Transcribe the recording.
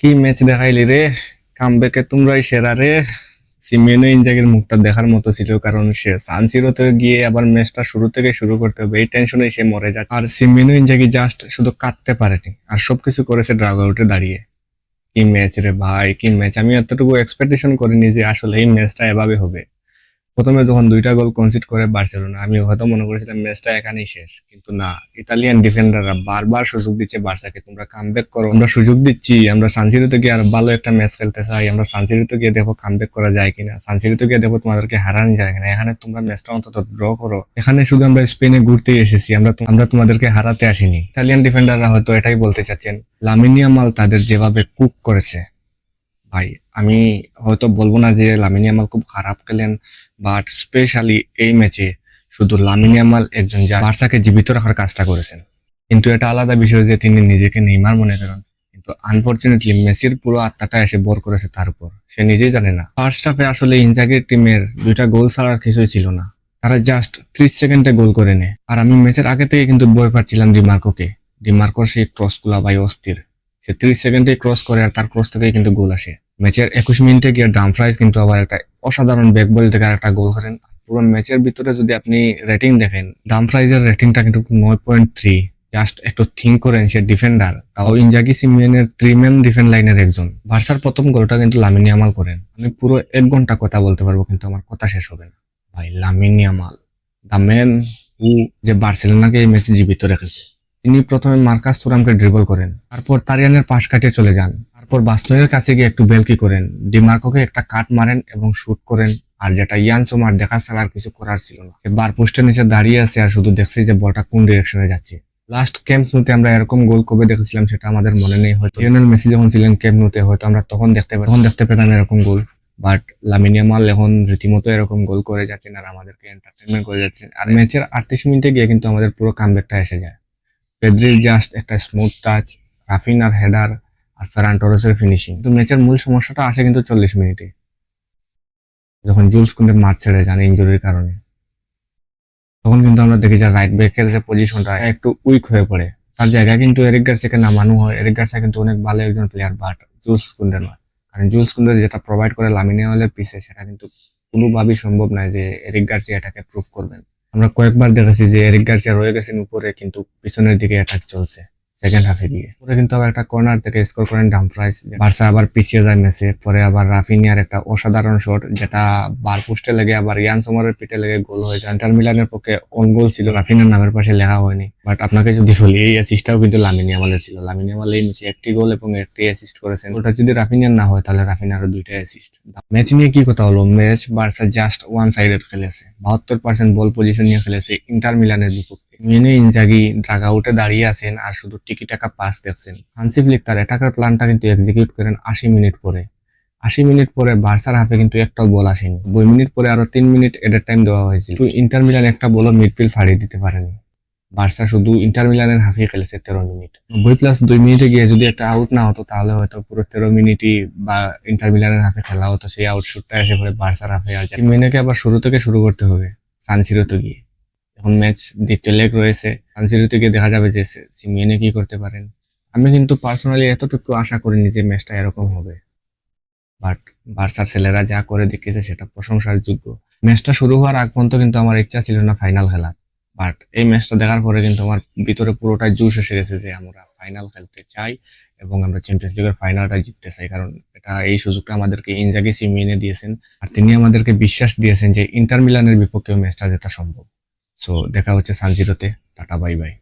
কি ম্যাচ দেখাইলি রে? কামব্যাকে তোমরাই সেরা রে। সিমেনো ইনজাগের মুখটা দেখার মতো ছিল, কারণ সে সানসিরোতে গিয়ে আবার ম্যাচটা শুরু থেকে শুরু করতে হবে। এই টেনশনে সে মরে যাচ্ছে। আর সিমেনো ইনজাগি জাস্ট শুধু কাঁদতে পারেনি, আর সবকিছু করেছে ড্রাগ আউটে দাঁড়িয়ে। কি ম্যাচ রে ভাই, কি ম্যাচ আমি এতটুকু এক্সপেকটেশন করিনি যে আসলে এই ম্যাচটা এভাবে হবে। প্রথমে যখন দুইটা গোল কনসিড করে বার্সেলোনা আমি হয়তো মনে করেছিলাম ম্যাচটা এখানেই শেষ, কিন্তু না, ইতালিয়ান ডিফেন্ডাররা বারবার সুযোগ দিচ্ছে বার্সাকে। তোমরা কামব্যাক করো, আমরা সুযোগ দিচ্ছি, আমরা সানসিরিতে গিয়ে আর ভালো একটা ম্যাচ খেলতে চাই, আমরা সানসিরিতে গিয়ে দেখো কামব্যাক করা যায় কিনা। সানসিরিতে গিয়ে দেখো তোমাদেরকে হারানো যায় কিনা। এখানে তোমরা ম্যাচটা অন্তত ড্র করো। এখানে শুধু আমরা স্পেনে ঘুরতে এসেছি, আমরা আমরা তোমাদেরকে হারাতে আসিনি। ইতালিয়ান ডিফেন্ডাররা হয়তো এটাই বলতে চাচ্ছেন লামিনিয়া মাল তাদের যেভাবে কুক করেছে ভাই, আমি হয়তো বলব না যে লামিনিয়ামাল খুব খারাপ খেলেন বাট স্পেশালি এই ম্যাচে শুধু লামিনিয়ামাল একজন যা বার্সাকে জীবিত রাখার কাজটা করেছেন। কিন্তু এটা আলাদা বিষয় যে তিনি নিজেকে নেইমার মনে করেন, কিন্তু আনফরচুনেটলি মেসির পুরো আত্মাটা এসে বর করেছে তার উপর। সে নিজেই জানে না। ফার্স্ট হাফে আসলে ইনজাগির টিমের দুইটা গোল ছাড়ার কিছুই ছিল না। তারা জাস্ট ত্রিশ সেকেন্ডে গোল করে নেয়। আর আমি ম্যাচের আগে থেকে কিন্তু বই পাচ্ছিলাম ডিমার্কোকে। ডিমার্কোর সেই ক্রসগুলা ভাই অস্থির। সে ত্রিশ সেকেন্ডে ক্রস করে আর তার ক্রস থেকে কিন্তু গোল আসে। ম্যাচের একুশ মিনিটে গিয়ে ডামফ্রাইজ কিন্তু আবার একটা অসাধারণ ব্যাক বল থেকে আর একটা গোল করেন। পুরো ম্যাচের ভিতরে যদি আপনি রেটিং দেখেন ডামফ্রাইজের রেটিংটা কিন্তু নয় পয়েন্ট থ্রি জাস্ট একটু থিঙ্ক করেন সে ডিফেন্ডার তাও ইনজাগি সিমিয়নের থ্রি ম্যান ডিফেন্ড লাইনের একজন। ভার্সার প্রথম গোলটা কিন্তু লামিনী আমাল করেন। আমি পুরো এক ঘণ্টা কথা বলতে পারব, কিন্তু আমার কথা শেষ হবে না। ভাই Lamine Yamal the man who যে বার্সেলোনাকে এই ম্যাচে জীবিত রেখেছে। তিনি প্রথমে মার্কাস তুরামকে ড্রিবল করেন, তারপর তারিয়ানের পাশ কাটিয়ে চলে যান, তারপর বাস্তবের কাছে গিয়ে একটু বেলকি করেন, ডিমার্কোকে একটা কাট মারেন এবং শুট করেন, আর যেটা ইয়ান সোমার দেখা ছাড়া আর কিছু করার ছিল না। বার পোস্টের নিচে দাঁড়িয়ে আছে আর শুধু দেখছি যে বলটা কোন ডিরেকশনে যাচ্ছে। লাস্ট ক্যাম্প নুতে আমরা এরকম গোল কবে দেখেছিলাম সেটা আমাদের মনে নেই, হয়তো লিওনেল মেসি যখন ছিলেন ক্যাম্প নুতে হয়তো আমরা তখন দেখতে তখন দেখতে পেতাম এরকম গোল বাট লামিনিয়ামাল এখন রীতিমতো এরকম গোল করে যাচ্ছেন আর আমাদেরকে এন্টারটেনমেন্ট করে যাচ্ছেন। আর ম্যাচের আটত্রিশ মিনিটে গিয়ে কিন্তু আমাদের পুরো কামব্যাকটা এসে যায়। পেদ্রির জাস্ট একটা স্মুথ টাচ রাফিনার হেডার আর ফেরান টরেসের ফিনিশিং কিন্তু ম্যাচের মূল সমস্যাটা আসে কিন্তু চল্লিশ মিনিটে। যখন জুলস কুন্ডে মাঠ ছেড়ে যান ইঞ্জুরির কারণে। তখন কিন্তু আমরা দেখি যে রাইট ব্যাকের যে পজিশনটা একটু উইক হয়ে পড়ে। তার জায়গায় কিন্তু এরিক গার্সিয়াকে নামানো হয়। এরিক গার্সিয়া কিন্তু অনেক ভালো একজন প্লেয়ার বাট জুলস কুন্ডে নয়। কারণ জুলস কুন্ডে যেটা প্রোভাইড করে লামিনিয়ালের পিসে সেটা কিন্তু কোনোভাবেই সম্ভব নয় যে এরিক গার্সিয়া এটাকে প্রুভ করবেন। আমরা কয়েকবার দেখেছি যে এরিক গার্সিয়া রয়ে গেছেন উপরে কিন্তু পিছনের দিকে অ্যাটাক চলছে। সেকেন্ড হাফে দিয়ে। পরে কিন্তু আবার একটা কর্নার থেকে স্কোর করেন ডামফ্রাইস বার্সা আবার পিছিয়ে যায় ম্যাচে পরে আবার রাফিনিয়ার একটা অসাধারণ শট যেটা বার পোস্টে লেগে আবার ইয়ান সোমারের পিঠে লেগে গোল হয়ে যায় ইন্টার মিলানের পক্ষে অন গোল ছিল রাফিনার নামের পাশে লেখা হয়নি। বাট আপনাকে যদি বলি, এই অ্যাসিস্টটাও কিন্তু লামিনী আমালের ছিল। লামিনী আমাল এই ম্যাচে একটি গোল এবং একটি অ্যাসিস্ট করেছেন। ওটা যদি রাফিনিয়ার না হয়, তাহলে রাফিনারও দুইটা অ্যাসিস্ট ম্যাচ নিয়ে কি কথা হলো? Match Barca just one sided খেলেছে। বাহাত্তর পার্সেন্ট বল পজিশন নিয়ে খেলেছে ইন্টার মিলানের বিপক্ষে। মেনে ইনজাগি ড্রাগ আউটে দাঁড়িয়ে আছেন আর শুধু টিকি টাকা পাস দেখছেন। হানসি ফ্লিক তার অ্যাটাকার প্ল্যানটা কিন্তু এক্সিকিউট করেন আশি মিনিট পরে। আশি মিনিট পরে বার্সার হাতে কিন্তু একটাও বল আসেনি। দুই মিনিট পরে আরও তিন মিনিট এডের টাইম দেওয়া হয়েছিল। ইন্টার মিলান একটা বলও মিডফিল্ড ফাড়িয়ে দিতে পারেনি। বার্সা শুধু ইন্টার মিলানের হাফে খেলেছে তেরো মিনিট। নব্বই প্লাস দুই মিনিটে গিয়ে যদি একটা আউট না হতো, তাহলে হয়তো পুরো তেরো মিনিটই বা ইন্টার মিলানের হাফে খেলা হতো। সেই আউটশুটটা এসে পরে বার্সার হাফে আর মেনেকে আবার শুরু থেকে শুরু করতে হবে। সানসিরোতে গিয়ে। এখন ম্যাচ দ্বিতীয় লেগ রয়েছে। সানসিরোতে থেকে দেখা যাবে যে সিমিয়েনে কি করতে পারেন। আমি কিন্তু পার্সোনালি এতটুকু আশা করিনি যে ম্যাচটা এরকম হবে। বাট বার্সার ছেলেরা যা করে দেখিয়েছে সেটা প্রশংসার যোগ্য। ম্যাচটা শুরু হওয়ার আগ পর্যন্ত কিন্তু আমার ইচ্ছা ছিল না ফাইনাল খেলার। বাট এই ম্যাচটা দেখার পরে কিন্তু আমার ভিতরে পুরোটাই জুস এসে গেছে যে আমরা ফাইনাল খেলতে চাই এবং আমরা চ্যাম্পিয়ন্স লিগের ফাইনালটা জিততে চাই। কারণ এটা এই সুযোগটা আমাদেরকে ইনজাগি সিমিয়েনে দিয়েছেন। আর তিনি আমাদেরকে বিশ্বাস দিয়েছেন যে ইন্টার মিলানের বিপক্ষেও ম্যাচটা জেতা সম্ভব। সো দেখা হচ্ছে সানজিরোতে টাটা বাই বাই